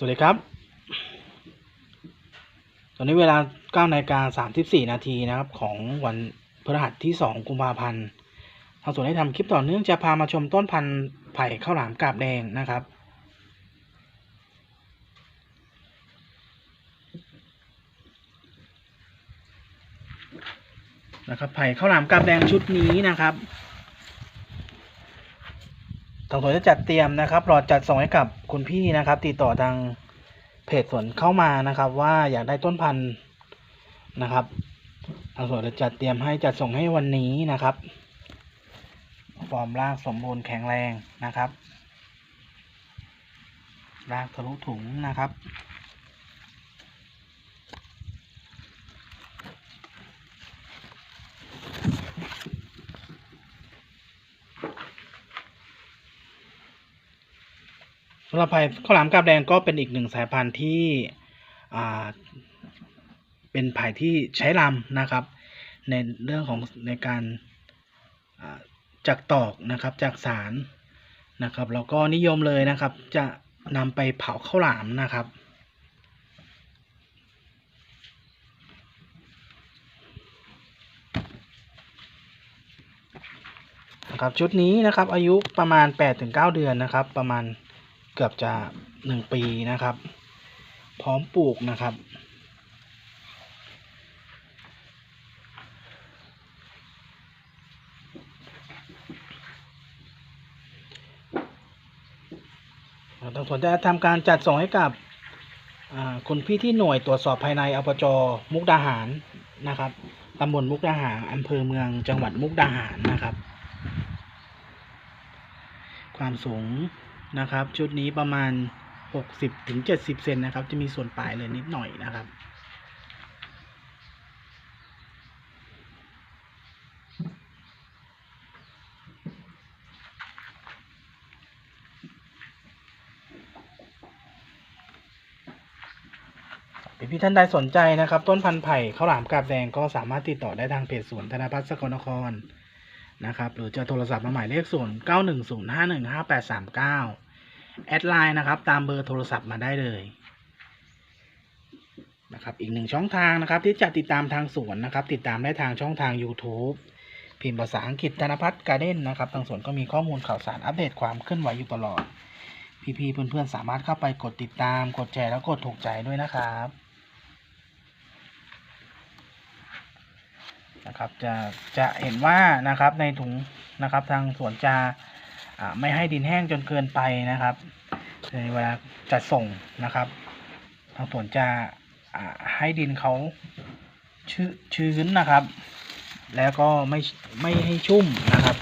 สวัสดีครับ ตอนนี้เวลา9นาฬิกา34 นาทีนะครับ ของวันพฤหัสที่ 2 กุมภาพันธ์ ทางสวนได้ทำคลิปต่อเนื่องจะพามาชมต้นพันธุ์ไผ่ข้าวหลามกาบแดงนะครับ นะครับไผ่ข้าวหลามกาบแดงชุดนี้นะครับ ทางสวนจะจัดเตรียมนะครับรอจัดส่งให้กับคุณพี่นะครับ ติดต่อทางเพจสวนเข้ามานะครับ ว่าอยากได้ต้นพันธุ์นะครับทางสวนจะจัดเตรียมให้จัดส่งให้วันนี้นะครับ ฟอร์มรากสมบูรณ์แข็งแรงนะครับรากทะลุถุงนะครับ สำหรับไผ่ข้าวหลามกาบแดงก็เป็นอีกหนึ่งสายพันธุ์ที่เป็นไผ่ที่ใช้ลำนะครับ ในเรื่องของในการาจักตอกนะครับจากสารนะครับแล้วก็นิยมเลยนะครับ จะนำไปเผาข้าวหลามนะครับนะครับชุดนี้นะครับอายุประมาณ 8-9 เดือนนะครับประมาณ เกือบจะ1ปีนะครับ พร้อมปลูกนะครับ ทางสวนจะทำการจัดส่งให้กับคุณพี่ที่หน่วยตรวจสอบภายในอบจมุกดาหารนะครับตำบลมุกดาหารอำเภอเมืองจังหวัดมุกดาหารนะครับ ความสูง นะครับ ชุดนี้ประมาณ 60ถึง70 เซนนะครับ จะมีส่วนปลายเลยนิดหน่อยนะครับ พี่ท่านใดสนใจนะครับ ต้นพันธุ์ไผ่ข้าวหลามกาบแดงก็สามารถติดต่อได้ทางเพจสวนธนพัฒน์สกลนคร นะครับหรือจะโทรศัพท์มาหมายเลขศูนย์เก้าหนึ่งศูนย์ห้าหนึ่งห้าแปดสามเก้าแอดไลน์นะครับตามเบอร์โทรศัพท์มาได้เลยนะครับอีกหนึ่งช่องทางนะครับที่จะติดตามทางสวนนะครับ ติดตามได้ทางช่องทาง YouTube พิมพ์ภาษาอังกฤษธนพัฒน์การ์เด้นนะครับทางสวนก็มีข้อมูลข่าวสารอัปเดตความเคลื่อนไหวอยู่ตลอด พี่ๆเพื่อนๆสามารถเข้าไปกดติดตาม กดแชร์แล้วกดถูกใจด้วยนะครับ นะครับจะจะเห็นว่านะครับในถุงนะครับทางสวนจะไม่ให้ดินแห้งจนเกินไปนะครับในเวลาจัดส่งนะครับ ทางสวนจะให้ดินเขาชื้นนะครับ แล้วก็ไม่ไม่ให้ชุ่มนะครับ